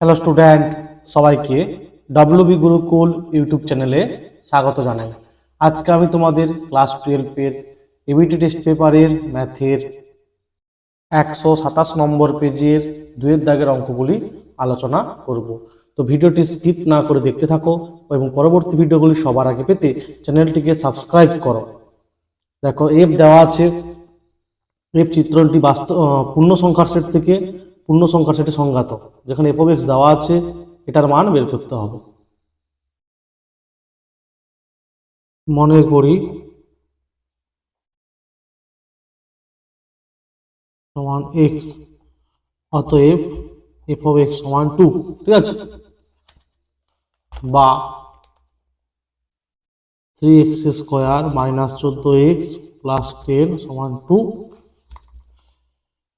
Hello student সবাইকে WB Gurukul YouTube চ্যানেলে স্বাগত জানাই। আজকে আমি তোমাদের ক্লাস টুয়েলভের এবিটি টেস্ট পেপারের ম্যাথের একশো সাতাশ নম্বর পেজের দুয়ের দাগের অঙ্কগুলি আলোচনা করব। তো ভিডিওটি স্কিপ না করে দেখতে থাকো এবং পরবর্তী ভিডিওগুলি সবার আগে পেতে চ্যানেলটিকে সাবস্ক্রাইব করো। দেখো এফ দেওয়া আছে এফ চিত্রণটি বাস্তব পূর্ণ সংখ্যার সেট থেকে পূর্ণ সংখ্যার সেটে সংঘাত যেখানে এফ এক্স দেওয়া আছে, এটার মান বের করতে হবে। মনে করি সমান এক্স অতএব এফ এক্স সমান টু ঠিক আছে? বা থ্রি এক্স স্কোয়ার মাইনাস চোদ্দ এক্স প্লাস টেন সমান টু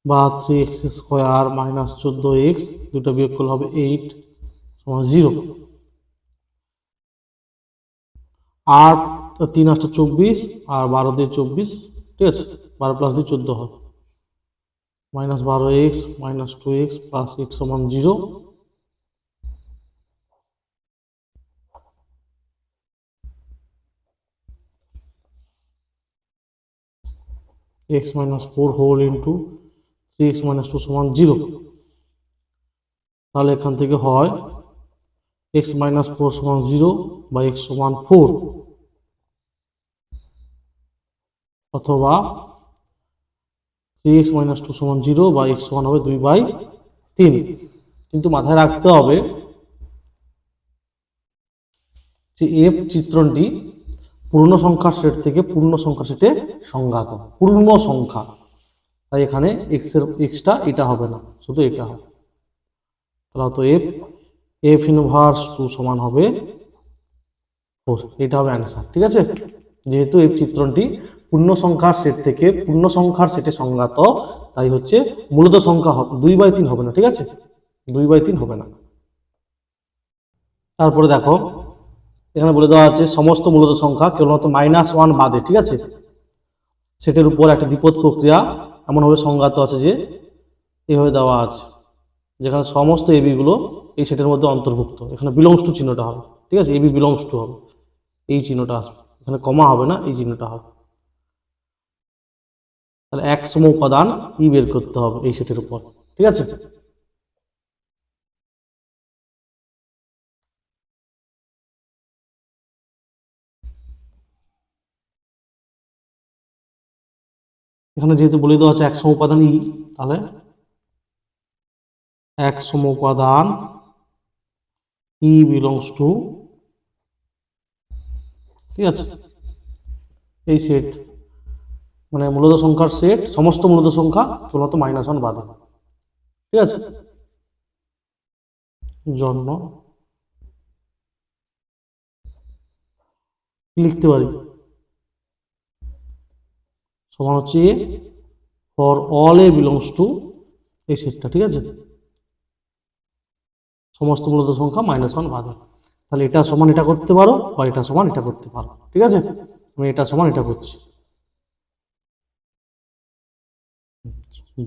বা থ্রি এক্স স্কোয়ার মাইনাস চোদ্দ এক্স দুটো বিয়োগ করলে হবে এইট সমান জিরো আট তিন আটটা চব্বিশ, আর বারো দিয়ে চব্বিশ, ঠিক আছে? বারো প্লাস দিয়ে চোদ্দ হয় মাইনাস বারো X minus two X plus X সমান zero X minus four whole into three X minus two সমান জিরো তাহলে এখান থেকে হয় এক্স মাইনাস ফোর সমান জিরো বা এক্স সমান ফোর অথবা থ্রি এক্স মাইনাস টু সমান জিরো বা এক্স সমান হবে দুই বাই তিন। কিন্তু মাথায় রাখতে হবে যে এফ চিত্রণটি পূর্ণ সংখ্যার সেট থেকে পূর্ণ সংখ্যার সেটে সংজ্ঞাত পূর্ণ সংখ্যা। তাই এখানে এক্সের এক্সটা এটা হবে না, শুধু এটা হবে। তাহলে তো এফ এফ ইনভার্স টু সমান হবে ফোর এটা হবে অ্যান্সার ঠিক আছে? যেহেতু এফ চিত্রণটি পূর্ণ সংখ্যার সেট থেকে পূর্ণ সংখ্যার সেটে সংজ্ঞাত, তাই হচ্ছে মূলত সংখ্যা হবে, দুই বাই তিন হবে না, ঠিক আছে? দুই বাই তিন হবে না। তারপরে দেখো, এখানে বলে দেওয়া আছে সমস্ত মূলত সংখ্যা কেবলমাত্র মাইনাস ওয়ান বাদে, ঠিক আছে? সেটের উপর একটা দ্বিপদ প্রক্রিয়া এমনভাবে সংজ্ঞাত আছে যে এইভাবে দেওয়া আছে। যেখানে সমস্ত এবিগুলো এই সেটের মধ্যে অন্তর্ভুক্ত। এখানে বিলংস টু চিহ্নটা হবে। ঠিক আছে? এবি বিলংস টু হবে। এই চিহ্নটা আসবে। এখানে কমা হবে না, এই চিহ্নটা হবে। তাহলে এক সম উপাদান ই বের করতে হবে এই সেটের উপর। ঠিক আছে? এখানে যেহেতু বলে দেওয়া আছে এক সম উপাদান ই, তাহলে এক সম উপাদান ই বিলংস টু ঠিক আছে? এই সেট মানে মূলত সংখ্যার সেট সমস্ত মূলত সংখ্যা কেবলমাত্র মাইনাস ওয়ান বাদে, ঠিক আছে? জন্য কি লিখতে পারি। সমান হচ্ছে A for all A belongs to এই সেটটা, ঠিক আছে? সমস্ত মূলত সংখ্যা মাইনাস ওয়ান বাদে তাহলে এটা সমান এটা করতে পারো বা এটা সমান এটা করতে পারো, ঠিক আছে? আমি এটা সমান এটা করছি।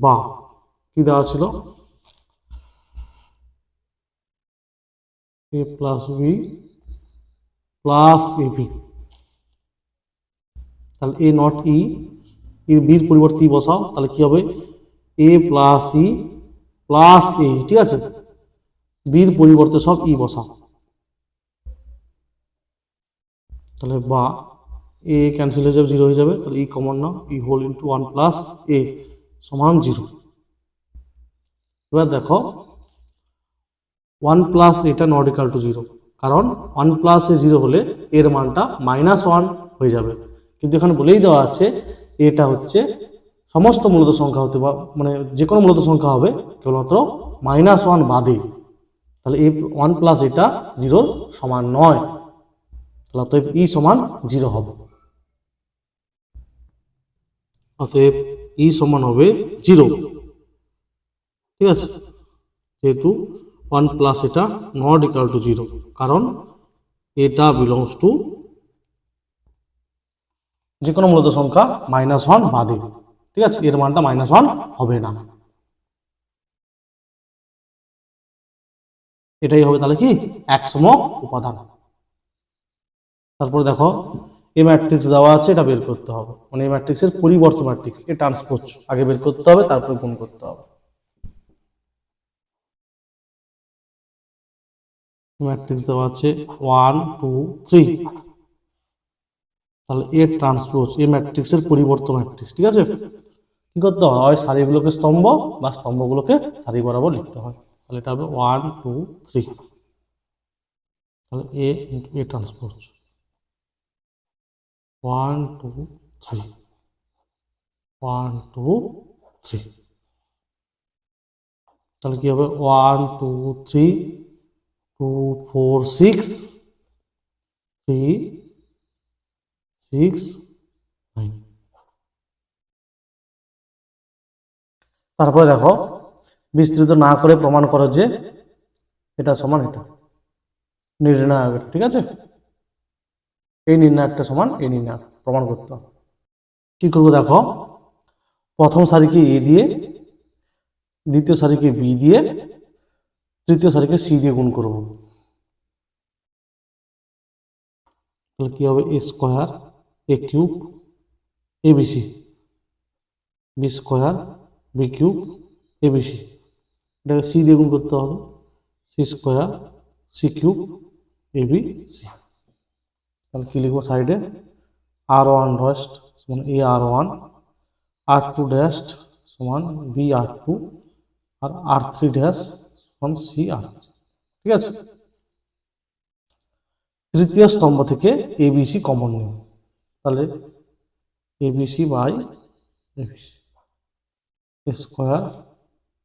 বা কি দেওয়া ছিল? A plus B plus A B তাহলে এ নট ই বির পরিবর্তে বসাও, তাহলে কি হবে? এ প্লাস ই প্লাস এ ঠিক আছে? বির পরিবর্তে সব ই বসাও। তাহলে বা এ ক্যান্সেল হয়ে যাবে জিরো হয়ে যাবে, তাহলে ই কমন না E whole into one plus A সমান জিরো এবার দেখো ওয়ান প্লাস এটা নট ইকাল টু জিরো কারণ ওয়ান প্লাস এ জিরো হলে এর মানটা মাইনাস ওয়ান হয়ে যাবে। কিন্তু এখানে বলেই দেওয়া আছে এটা হচ্ছে সমস্ত মূলত সংখ্যা হতে মানে যে কোনো মূলত সংখ্যা হবে, কেবলমাত্র মাইনাস ওয়ান বাদে। তাহলে এই ওয়ান প্লাস এটা জিরোর সমান নয়। তাহলে অতএব ই সমান জিরো হবে। অতএব ই সমান হবে জিরো ঠিক আছে? যেহেতু ওয়ান প্লাস এটা নট ইকাল টু জিরো কারণ এটা বিলংস টু যে কোনো মূলত সংখ্যা মাইনাস ওয়ান বাদে ঠিক আছে? এর মানটা মাইনাস ওয়ান হবে না। এটাই হবে তাহলে কি? একসম উপাদান। তারপরে দেখো এ ম্যাট্রিক্স দেওয়া আছে, এটা বের করতে হবে। মানে এই ম্যাট্রিক্সের পরিবর্তন ম্যাট্রিক্স এ ট্রান্সপোজ আগে বের করতে হবে, তারপরে গুণ করতে হবে। ম্যাট্রিক্স দেওয়া আছে ওয়ান টু থ্রি তাহলে এ ট্রান্সপোজ এ ম্যাট্রিক্সের পরিবর্তন ম্যাট্রিক্স ঠিক আছে? কি করতে হয়? সারিগুলোকে স্তম্ভ বা স্তম্ভগুলোকে সারি বরাবর লিখতে হয়। তাহলে এটা হবে ওয়ান টু থ্রি তাহলে A into A transpose one two three one two three তাহলে কি হবে? One two three two four six three six nine তারপরে দেখো, বিস্তৃত না করে প্রমাণ করো যে এটা সমান এটা। নির্ণায়ক ঠিক আছে? এই নির্ণায়কটা সমান, এই নির্ণায়ক প্রমাণ করতে কি করব দেখো, প্রথম সারিকে এ দিয়ে, দ্বিতীয় সারিকে বি দিয়ে, তৃতীয় সারিকে সি দিয়ে গুণ করব। তাহলে কি হবে, A square A cube A BC B square B cube A BC এটাকে সি দিয়ে গুণ করতে হবে। C square C cube B C তাহলে কি লিখব সাইডে? আর ওয়ান ড্যাস্ট সমান এ আর ওয়ান আর টু ড্যাস্ট সমান বি আর টু আর আর থ্রি ড্যাশ সমান সি আর ঠিক আছে? তৃতীয় স্তম্ভ থেকে এবিসি কমন নেব তাহলে ABC by ABC square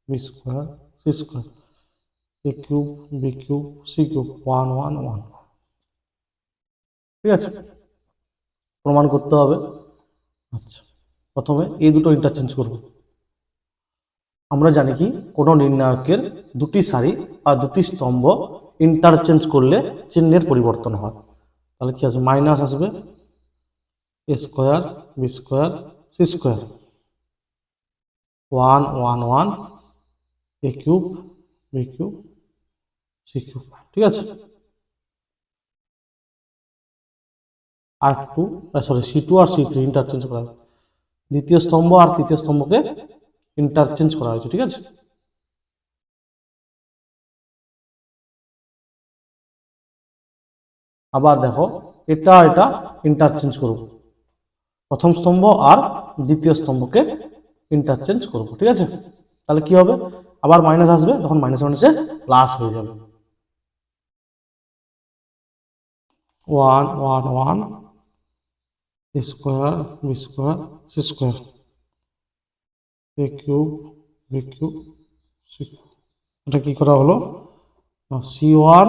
B square C square A cube B cube C cube one one one ঠিক আছে? প্রমাণ করতে হবে। আচ্ছা প্রথমে এই দুটো ইন্টারচেঞ্জ করব। আমরা জানি কি, কোনো নির্ণায়কের দুটি সারি বা দুটি স্তম্ভ ইন্টারচেঞ্জ করলে চিহ্নের পরিবর্তন হয়। তাহলে কি আছে মাইনাস আসবে। Square, B square, C square. One one one, A cube, B cube, C cube. ঠিক আছে? R two sorry C two আর সি থ্রি ইন্টারচেঞ্জ করা হবে দ্বিতীয় স্তম্ভ আর তৃতীয় স্তম্ভকে ইন্টারচেঞ্জ করা হয়েছে, ঠিক আছে? আবার দেখো, এটা এটা ইন্টারচেঞ্জ করব। প্রথম স্তম্ভ আর দ্বিতীয় স্তম্ভকে ইন্টারচেঞ্জ করব, ঠিক আছে? তাহলে কি হবে? আবার মাইনাস আসবে, তখন মাইনাস মাইনাসে প্লাস হয়ে যাবে। One one one square B square C square A cube B cube C এটা কি করা হলো? সি ওয়ান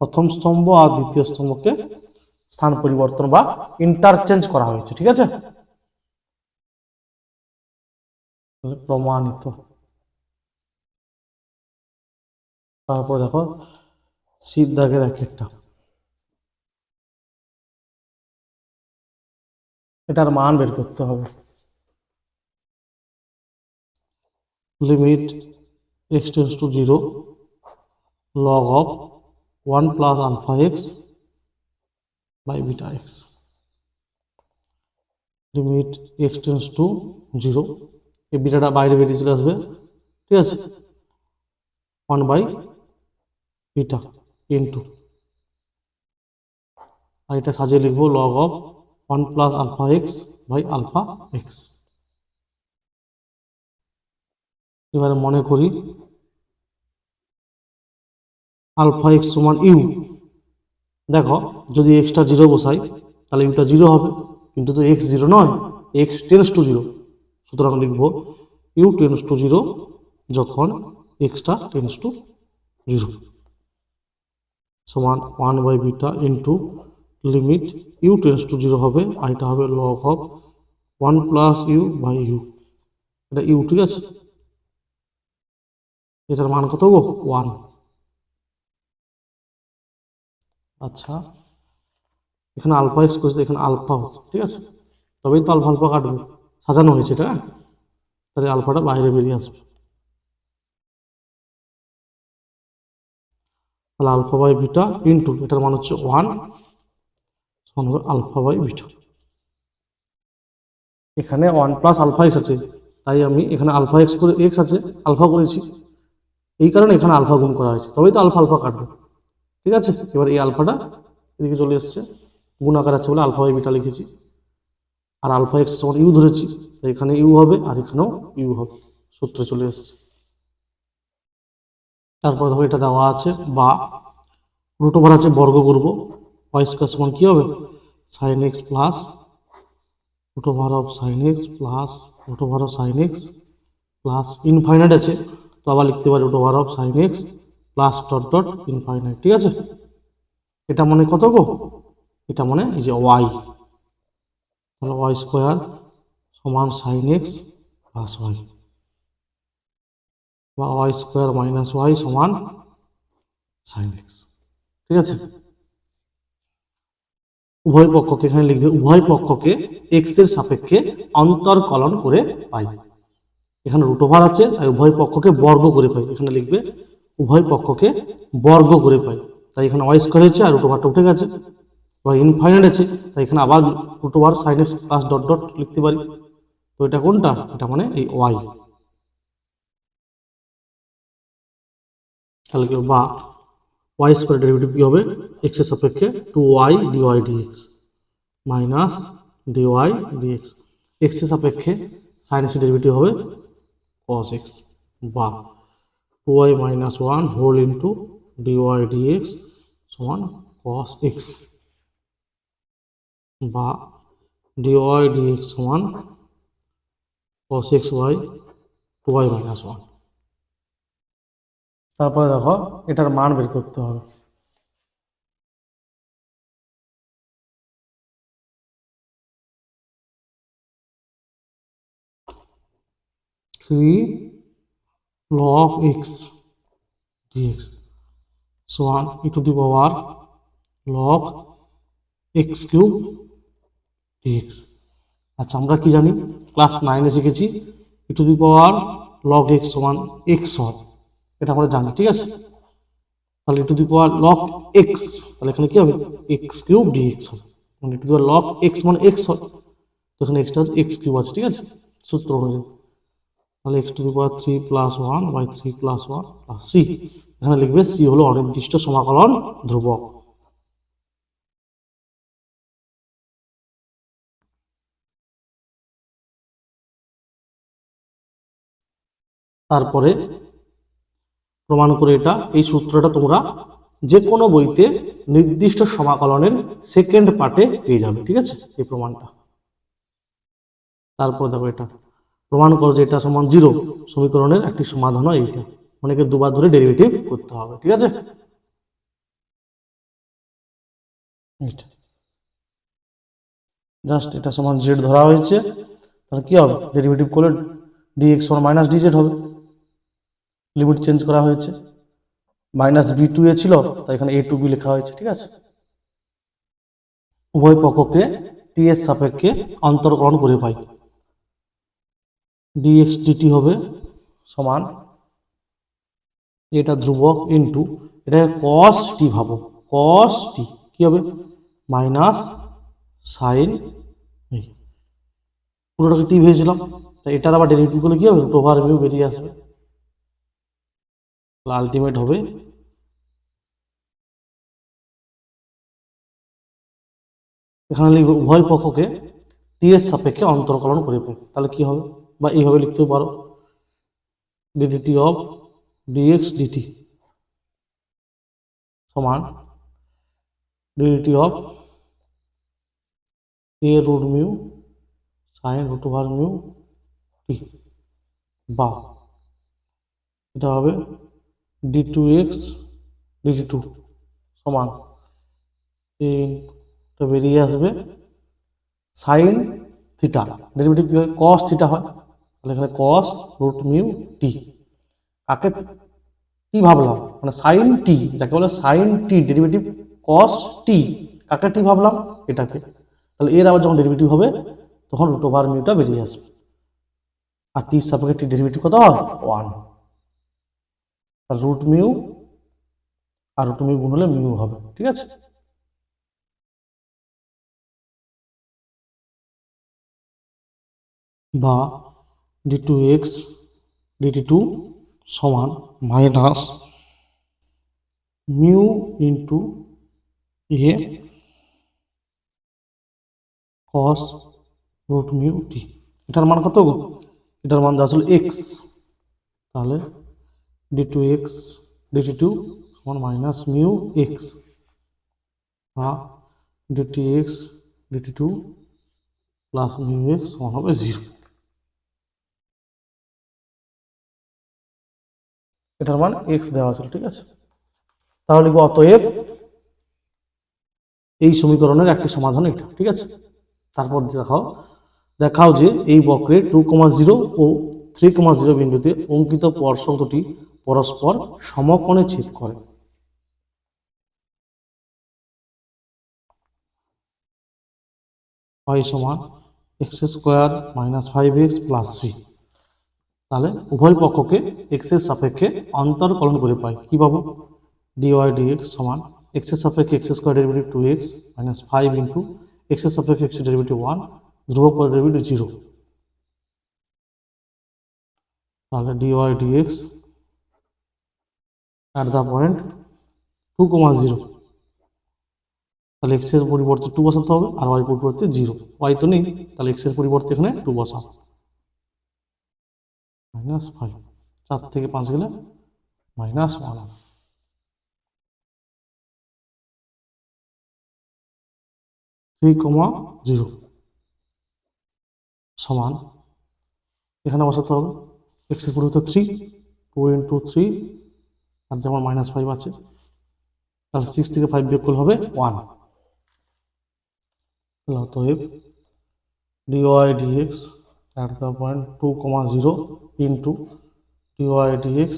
প্রথম স্তম্ভ আর দ্বিতীয় স্তম্ভকে স্থান পরিবর্তন বা ইন্টারচেঞ্জ করা হয়েছে, ঠিক আছে? প্রমাণিত। তারপর দেখো, সিদ্ধাগের এক একটা। এটার মান বের করতে হবে। Limit X tends to zero log of one plus alpha X by beta X limit X tends to zero এই বিটাটা বাইরে বেরিয়ে চলে আসবে। ঠিক আছে? ওয়ান বাই বিটা ইন্টু আর এটা সাজিয়ে লিখব log of one plus alpha X by alpha X এবারে মনে করি আলফা এক্স সমান ইউ দেখো, যদি এক্সটা জিরো বসাই, তাহলে ইউটা জিরো হবে। কিন্তু তো এক্স জিরো নয় এক্স টেন্স টু জিরো সুতরাং লিখব ইউ টেন্স টু জিরো যখন এক্সটা টেন্স টু জিরো সমান one by beta into limit U tends to zero হবে, আর এটা হবে log of one plus U by U এটা ইউ ঠিক আছে? এটার মান কত গো? ওয়ান আচ্ছা। এখানে আলফা এক্স করেছে, এখানে আলফা হতো ঠিক আছে? তবেই তো আলফা আলফা কাটবে। সাজানো হয়েছে এটা হ্যাঁ? তাহলে আলফাটা বাইরে বেরিয়ে আসবে। তাহলে আলফা বাই বিটা ইন্টু এটার মান হচ্ছে ওয়ান আলফা বাই বিটা। এখানে ওয়ান প্লাস আলফা এক্স আছে, তাই আমি এখানে আলফা এক্স করে এক্স আছে, আলফা করেছি। এই কারণে এখানে আলফা গুণ করা হয়েছে, তবেই তো আলফা আলফা কাটবে। ঠিক আছে? এবার এই আলফাটা এদিকে চলে এসছে। গুণ আকার আছে বলে আলফা বাই বিটা লিখেছি। আর আলফা এক্স যখন ইউ ধরেছি। এখানে ইউ হবে আর এখানেও ইউ হবে। সূত্রে চলে এসছে। তারপর ধরো এটা দেওয়া আছে বা রুট ওভার আছে বর্গ করব। ওয়াই স্কোয়ার সমান কী হবে? Sine X plus root over of sine X plus root over of sine X plus infinite আছে। তো আবার লিখতে পারি root over of sine X plus dot dot infinite ঠিক আছে? এটা মনে কত গো? এটা মনে এই যে ওয়াই তাহলে ওয়াই স্কোয়ার সমান সাইন এক্স প্লাস ওয়াই বা ওয়াই স্কোয়ার মাইনাস ওয়াই সমান সাইন এক্স ঠিক আছে? উভয় পক্ষকে এখানে লিখবে, উভয় পক্ষকে এক্সের সাপেক্ষে অন্তর্কলন করে পাই। এখানে রুট ওভার আছে, তাই উভয় পক্ষকে বর্গ করে পাই। এখানে লিখবে উভয় পক্ষকে বর্গ করে পাই তাই এখানে ওয়াই স্কোয়ার হয়েছে আর রুট ওভারটা উঠে গেছে। বা ইনফাইনাইট আছে, তাই এখানে আবার root over sine X plus dot dot লিখতে পারি। তো এটা কোনটা? এটা মানে এই ওয়াই তাহলে কি বা ওয়াই স্কোয়ার ডেরিভেটিভ কি হবে? এক্সের সাপেক্ষে two Y D DY DX minus DY DX এক্সের সাপেক্ষে সাইন এক্স ডেরিভেটিভ হবে কস এক্স বা two Y minus one whole into DY DX সমান কস এক্স বা ডিওয়াই ডিএক্স সমান cos X by two Y minus one তারপরে দেখো, এটার মান বের করতে হবে। Three log x dx. সমান e to the power log x cube dx. আচ্ছা আমরা কি জানি? ক্লাস নাইনে শিখেছি e to the power log x সমান x হয় এটা আমরা জানি, ঠিক আছে? তাহলে e to the power log x, তাহলে এখানে কি হবে? x কিউব dx হবে। মানে e to the power log x মানে x হয় তো এখানে এক্সটা x কিউব আছে, ঠিক আছে? সূত্র অনুযায়ী। তাহলে X to the power three plus one by three plus one plus C এখানে লিখবে সি হলো অনির্দিষ্ট সমাকলন ধ্রুবক। তারপরে প্রমাণ করে এটা, এই সূত্রটা তোমরা যে কোনো বইতে নির্দিষ্ট সমাকলনের সেকেন্ড পার্টে পেয়ে যাবে, ঠিক আছে? এই প্রমাণটা। তারপর দেখো এটা। প্রমাণ করো যে এটা সমান জিরো সমীকরণের একটি সমাধান হয় এইটা। মানে কি দুবার ধরে ডেরিভেটিভ করতে হবে, ঠিক আছে? জাস্ট এটা সমান জেড ধরা হয়েছে। তাহলে কি হবে? ডেরিভেটিভ করলে ডিএক্স ওয়ান মাইনাস ডিজেড হবে। লিমিট চেঞ্জ করা হয়েছে। মাইনাস বি টু এ ছিল, তাই এখানে এ টু বি লেখা হয়েছে, ঠিক আছে? উভয় পক্ষকে টি এর সাপেক্ষে অন্তর্করণ করে পাই। ডিএক্স ডিটি হবে সমান এটা ধ্রুবক ইন্টু এটা কস টি ভাবো কস টি কি হবে? মাইনাস সাইন পুরোটাকে টি ভেবেছিলাম তাই এটার আবার ডেরিভেটিভ করলে কি হবে? রুট ওভার মিউ বেরিয়ে আসবে। আলটিমেট হবে এখানে লিখবে উভয় পক্ষকে টি এর সাপেক্ষে অন্তর্কলন করে তাহলে কি হবে? বা এইভাবে লিখতেও পারো। ডিডিটি অফ ডিএক্স ডিটি সমান DDT of A root mu sine root over mu T বা এটা হবে D two X DT two সমান বেরিয়ে আসবে সাইন থিটা ডেরিভেটিভ কি হয়? কস থিটা হয়। তাহলে এখানে কস রুট মিউ টি কাকে টি ভাবলাম? মানে সাইন টি যাকে বলে সাইন টি ডেরিভেটিভ কস টি কাকে টি ভাবলাম? এটাকে। তাহলে এর আবার যখন ডেরিভেটিভ হবে, তখন রুট ওভার মিউটা বেরিয়ে আসবে। আর টি সাপেক্ষে টি ডেরিভেটিভ কত হয়? ওয়ান আর রুট মিউ আর রুট মিউ গুণ হলে মিউ হবে, ঠিক আছে? বা D two X DT two সমান minus mu into A cos root mu T এটার মান কত এটার মান দেওয়া ছিল এক্স তাহলে D two X DT two সমান মাইনাস মিউ এক্স বা DT X DT two plus mu X সমান হবে জিরো এটার মান এক্স দেওয়া ছিল ঠিক আছে? তাহলে লিখব অতএব এই সমীকরণের একটি সমাধান এটা, ঠিক আছে? তারপর দেখাও দেখাও যে এই বক্রে টু কমা জিরো ও থ্রি কমা জিরো বিন্দুতে অঙ্কিত স্পর্শক দুটি পরস্পর সমকোণে ছেদ করে। y সমান X square minus five X plus C তাহলে উভয় পক্ষকে এক্সের সাপেক্ষে অন্তরকলন করে পাই। কি পাবো? ডিওয়াই ডিএক্স সমান এক্সের সাপেক্ষে X square derivative two X minus five into এক্সের সাপেক্ষে এক্স ডেরিভেটিভ ওয়ান ধ্রুবক পদের ডেরিভেটিভ জিরো তাহলে DY DX at the point two comma zero তাহলে এক্সের পরিবর্তে টু বসাতে হবে আর ওয়াই পরিবর্তে জিরো ওয়াই তো নেই, তাহলে এক্সের পরিবর্তে এখানে টু বসাবো মাইনাস ফাইভ। চার থেকে পাঁচ গেলে minus one. Three comma zero সমান, এখানে বসাতে হবে। এক্সের পরিবর্তে থ্রি, টু ইন্টু থ্রি, আর যেমন মাইনাস ফাইভ আছে, তাহলে সিক্স থেকে ফাইভ বিয়োগ করলে হবে ওয়ান। অতএব DY DX at the point 2 comma 0 into dy dx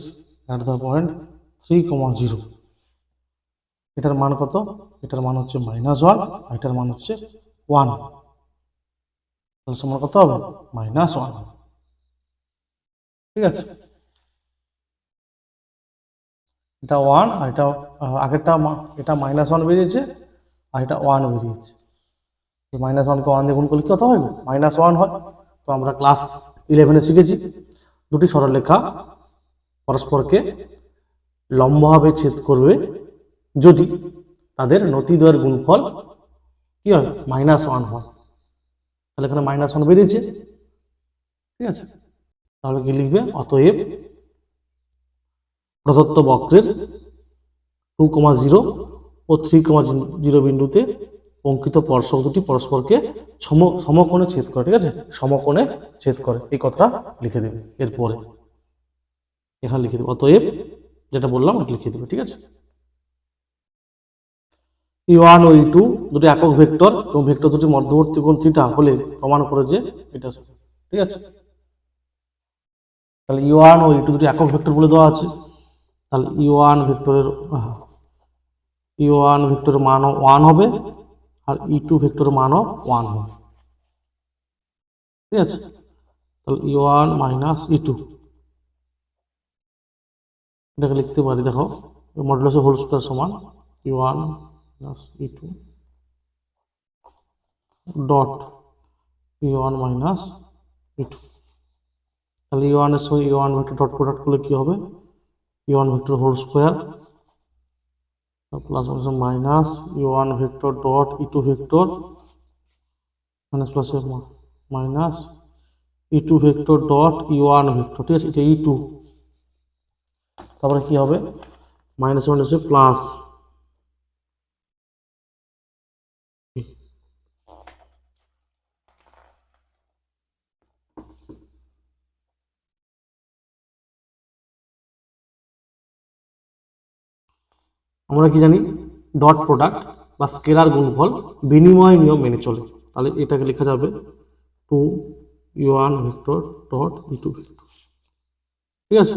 at the point 3 comma 0 এটার মান কত? এটার মান হচ্ছে মাইনাস ওয়ান আর এটার মান হচ্ছে ওয়ান তাহলে সমান কত হবে? মাইনাস ওয়ান ঠিক আছে? এটা ওয়ান আর এটা আগেরটা এটা মাইনাস ওয়ান বেরিয়েছে, আর এটা ওয়ান বেরিয়েছে। মাইনাস ওয়ানকে ওয়ান দিয়ে গুণ করলে কত হয়? মাইনাস ওয়ান হয়। তো আমরা ক্লাস ইলেভেনে শিখেছি। দুটি সরলরেখা পরস্পরকে লম্বভাবে ছেদ করবে যদি তাদের নতিদ্বয়ের গুণফল কি হয়? মাইনাস ওয়ান হয়। তাহলে এখানে মাইনাস ওয়ান বেরিয়েছে। ঠিক আছে? তাহলে কি লিখবে? অতএব প্রদত্ত বক্রের টু কমা জিরো ও থ্রি কমা জিরো বিন্দুতে অঙ্কিত স্পর্শক দুটি পরস্পরকে সম, সমকোণে ছেদ করে, ঠিক আছে? সমকোণে ছেদ করে। এই কথাটা লিখে দেবে এরপরে। এখানে লিখে দেবে। অতএব যেটা বললাম এটা লিখে দেবে, ঠিক আছে? ই ওয়ান ও ই টু দুটি একক ভেক্টর এবং ভেক্টর দুটি মধ্যবর্তী কোণ থিটা হলে প্রমাণ করে যে এটা ঠিক আছে? তাহলে ই ওয়ান ও ই টু দুটি একক ভেক্টর বলে দেওয়া আছে। তাহলে ই ওয়ান ভেক্টরের ই ওয়ান ভেক্টরের মানও ওয়ান হবে। আর ই টু ভেক্টর মানও ওয়ান হবে ঠিক আছে? তাহলে e one minus e two এটাকে লিখতে পারি, দেখো মডুলাস হোল স্কোয়ার সমান e one plus e two dot e one minus e two তাহলে ই ওয়ানের সঙ্গে e one vector dot product করলে কী হবে? E one vector whole square plus minus minus e one vector dot e two vector minus plus minus e two vector dot e one vector ঠিক আছে, এটা ই two তারপরে কি হবে? Minus মাইনাসে প্লাস আমরা কি জানি? ডট প্রোডাক্ট বা স্কেলার গুণফল বিনিময় নিয়ম মেনে চলে। তাহলে এটাকে লেখা যাবে two e one vector dot e two vector ঠিক আছে?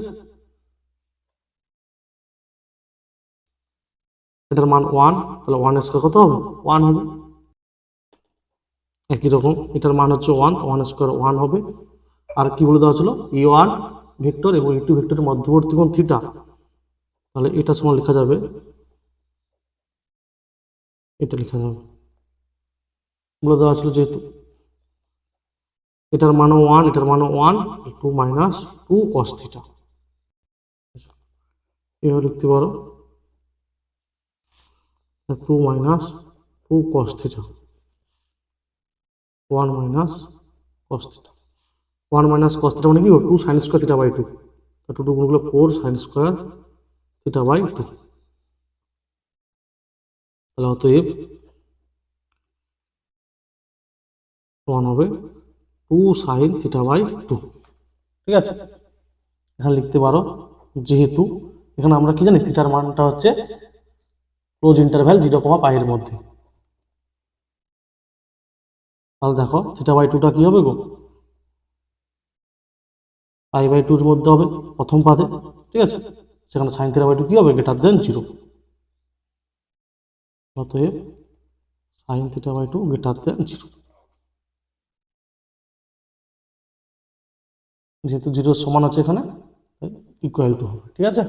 এটার মান ওয়ান তাহলে ওয়ান স্কোয়ার কত হবে? ওয়ান হবে। একই রকম, এটার মান হচ্ছে ওয়ান ওয়ান স্কোয়ার ওয়ান হবে। আর কি বলে দেওয়া ছিল ই ওয়ান ভেক্টর এবং ই টু ভেক্টরের মধ্যবর্তী কোণ থিটা তাহলে এটা সময় লেখা যাবে এটা লেখা যাবে বলে দেওয়া ছিল যেহেতু। এটার মানও ওয়ান এটার মানও one two minus two cos theta এভাবে লিখতে পারো। Two minus two cos theta one minus cos theta one minus cos theta মানে কি? Two sine square theta by two two two গুণগুলো four sine square theta by two তাহলে অতএব one হবে two sine theta by two ঠিক আছে? এখানে লিখতে পারো, যেহেতু এখানে আমরা কি জানি থিটার মানটা হচ্ছে ক্লোজ ইন্টারভ্যাল জিরো কমা পাইয়ের মধ্যে। তাহলে দেখো থিটা বাই টুটা কি হবে গো? পাই বাই টুর মধ্যে হবে প্রথম পাদে। ঠিক আছে? সেখানে সাইন থিটা বাই টু কি হবে? গ্রেটার দেন জিরো অতএব sine theta by two greater than zero যেহেতু জিরোর সমান আছে এখানে ইকুয়াল টু হবে, ঠিক আছে?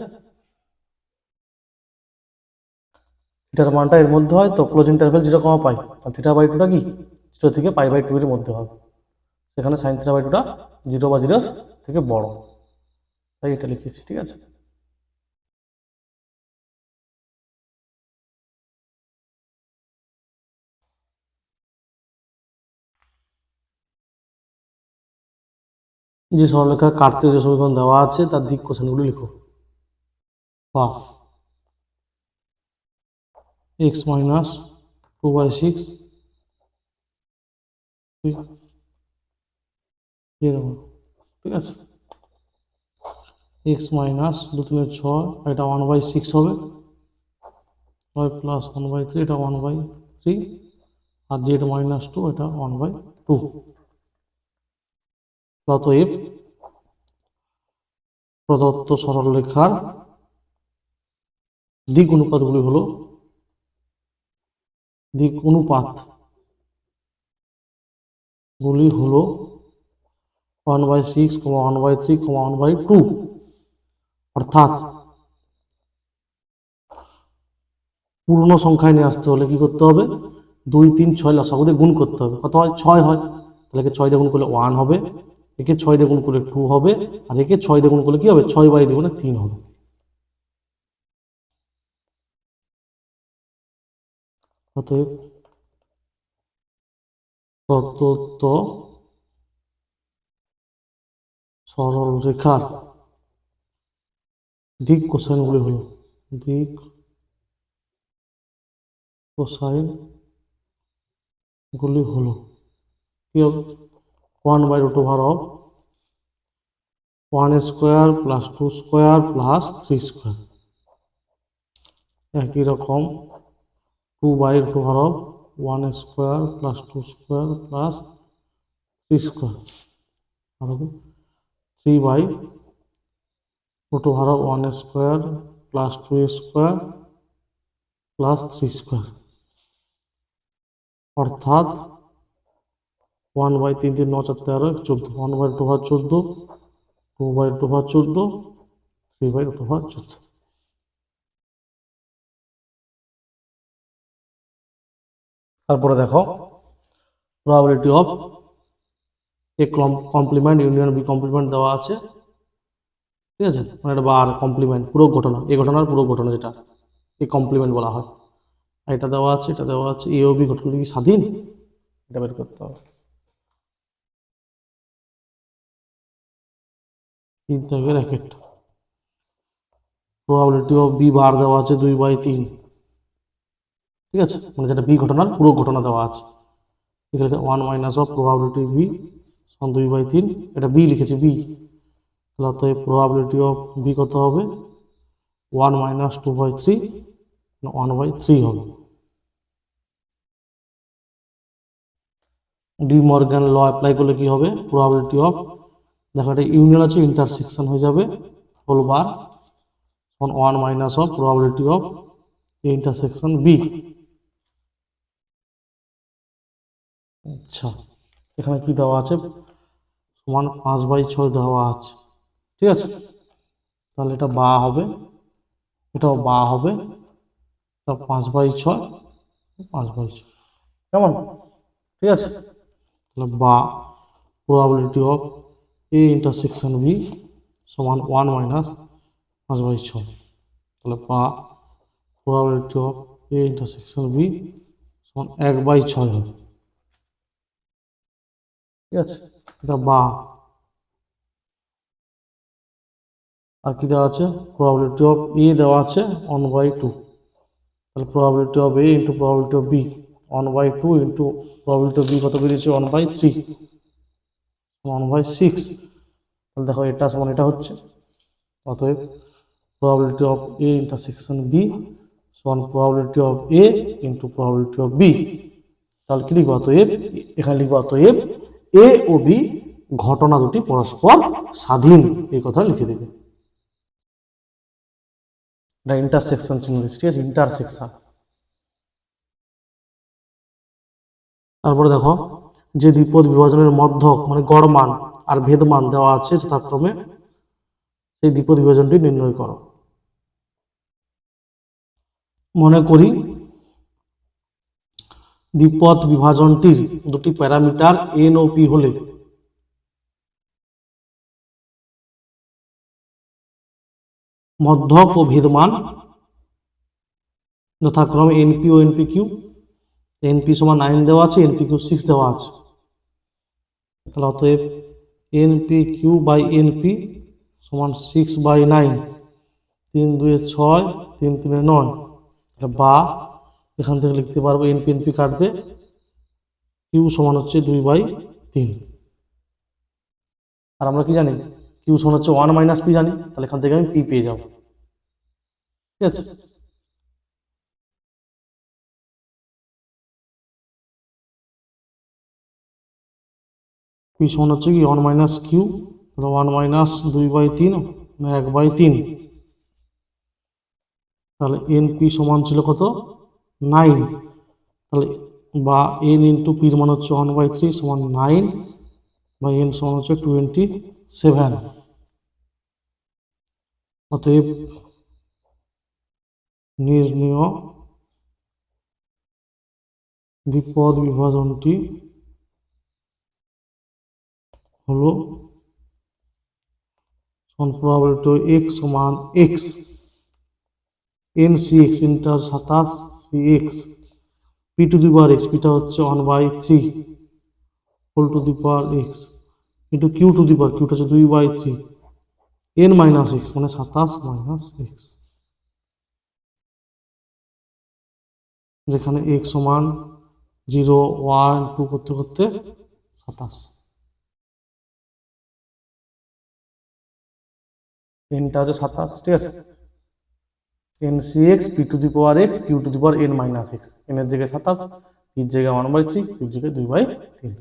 থিটার মানটা এর মধ্যে হয়, তো close interval zero comma pi R theta by টুটা কি? জিরো থেকে পাই বাই টু এর মধ্যে হবে। সেখানে সাইন থিটা বাই টুটা জিরো বা জিরো থেকে বড়। তাই এটা লিখেছি, ঠিক আছে? যে সরলরেখা কাটতে যে সমীকরণ দেওয়া আছে, তার দিক কোশ্চেনগুলো লিখো। বা x minus two by six ঠিক আছে? এক্স মাইনাস দু তিনে ছয়, এটা ওয়ান বাই সিক্স হবে। ছয় প্লাস ওয়ান বাই থ্রি এটা ওয়ান বাই থ্রি আর জেড মাইনাস টু এটা ওয়ান বাই টু অতএব প্রদত্ত সরলরেখার দিক অনুপাতগুলি হলো দিক অনুপাত গুলি হলো one by six comma one by three comma one by two অর্থাৎ পূর্ণ সংখ্যায় নিয়ে আসতে হলে কি করতে হবে? দুই, তিন, ছয় লসাগু গুণ করতে হবে। কত হয়? ছয় হয়। তাহলে ছয় দিয়ে গুণ করলে ওয়ান হবে? একে ছয় গুণ করলে টু হবে, আর একে ছয় গুণ করলে কি হবে? ছয় বাই দ্বিগুণে তিন হবে। অতএব সরল রেখার দিক কোসাইনগুলি হলো দিক কোসাইন গুলি হলো কি হবে? One by root over of one square plus two square plus three square. একই রকম two by root over of one square plus two square plus three square. R three by root over of one square plus two square plus three square. অর্থাৎ one by তিন তিন ন চার তেরো, চোদ্দ। One by two ভাগ চোদ্দ, two by two ভাগ চোদ্দ, থ্রি বাই টু ভাগ চোদ্দ। তারপরে দেখো probability of A complement union B complement দেওয়া আছে। ঠিক আছে? মানে এটা বার কমপ্লিমেন্ট পুরো ঘটনা এই ঘটনার পুরো ঘটনা যেটা এই কমপ্লিমেন্ট বলা হয়। এটা দেওয়া আছে, এটা দেওয়া আছে এ ও বি ঘটনা কি স্বাধীন? এটা বের করতে হবে। তিন থেকে র্যাকেট প্রবাবিলিটি অফ বি বার দেওয়া আছে দুই বাই তিন। ঠিক আছে? মানে যেটা বি ঘটনার পুরো ঘটনা দেওয়া আছে। এখানে one minus of probability B দুই বাই তিন। এটা বি লিখেছে বি তাহলে অতএব প্রবাবিলিটি অফ বি কত হবে? One minus two by three one by three হবে। ডি মর্গ্যান ল অ্যাপ্লাই করলে কি হবে? প্রবাবিলিটি অফ দেখো এটা ইউনিয়ন আছে ইন্টারসেকশন হয়ে যাবে whole bar one minus of probability of intersection B আচ্ছা এখানে কি দেওয়া আছে? সমান পাঁচ বাই ছয় দেওয়া আছে, ঠিক আছে? তাহলে এটা বা হবে, এটাও বা হবে, এটা পাঁচ বাই ছয়, পাঁচ বাই ছয়, কেমন? ঠিক আছে? তাহলে বা probability of A intersection B সমান ওয়ান মাইনাস পাঁচ বাই ছয়। তাহলে বা probability of A intersection B সমান এক বাই ছয় হবে। ঠিক আছে? এটা বা। আর কি দেওয়া আছে? প্রবাবিলিটি অফ এ দেওয়া আছে ওয়ান বাই টু তাহলে probability of A into probability of B one by two into probability of B কত বেরিয়েছে? One by three one by six তাহলে দেখো এটা সমান এটা হচ্ছে। অতএব probability of A intersection B সমান probability of A into probability of B তাহলে কি লিখব অতএব? এখানে লিখব অতএব এ ও বি ঘটনা দুটি পরস্পর স্বাধীন, এই কথা লিখে দেবে। এটা ইন্টারসেকশন চিহ্ন ঠিক আছে? ইন্টারসেকশন তারপরে দেখো যে দ্বিপদ বিভাজনের মধ্যক মানে গড় মান আর ভেদ মান দেওয়া আছে যথাক্রমে, সেই দ্বিপদ বিভাজনটি নির্ণয় করো। মনে করি দ্বিপদ বিভাজনটির দুটি প্যারামিটার এন ও পি হলে মধ্যক ও ভেদমান, যথাক্রমে এনপি ও এনপি কিউ এনপি সমান নাইন দেওয়া আছে এনপি কিউ সিক্স দেওয়া আছে। তাহলে অতএব এনপি কিউ বাই এনপি সমান সিক্স বাই নাইন তিন দুয়ে ছয়, তিন তিনে নয়। তাহলে বা, এখান থেকে লিখতে পারব এনপি এনপি কাটবে কিউ সমান হচ্ছে দুই বাই তিন। আর আমরা কি জানি? কিউ সমান হচ্ছে ওয়ান মাইনাস পি জানি, তাহলে এখান থেকে আমি পি পেয়ে যাব। ঠিক আছে? পি সমান হচ্ছে কি? ওয়ান মাইনাস কিউ তাহলে ওয়ান মাইনাস দুই বাই তিন না এক বাই তিন। তাহলে এন পি সমান ছিল কত? নাইন তাহলে বা এন ইন্টু পির মান হচ্ছে ওয়ান বাই থ্রি সমান নাইন বা এন সমান হচ্ছে টোয়েন্টি সেভেন অতএব নির্ণয় দ্বিপদ বিভাজনটি হলো সমান প্রবাবিলিটি এক্স সমান x n c x into সাতাশ c x p to the power x পিটা হচ্ছে one by three whole to the power x into q to the power কিউটা হচ্ছে দুই বাই থ্রি এন মাইনাস এক্স মানে সাতাশ minus x যেখানে x সমান জিরো ওয়ান টু করতে করতে সাতাশ। এনটা হচ্ছে সাতাশ, ঠিক আছে? N c x p to the power x q to the power n minus x এনের জায়গায় সাতাশ পির জায়গায় ওয়ান বাই থ্রি কিউর জায়গায় দুই বাই তিন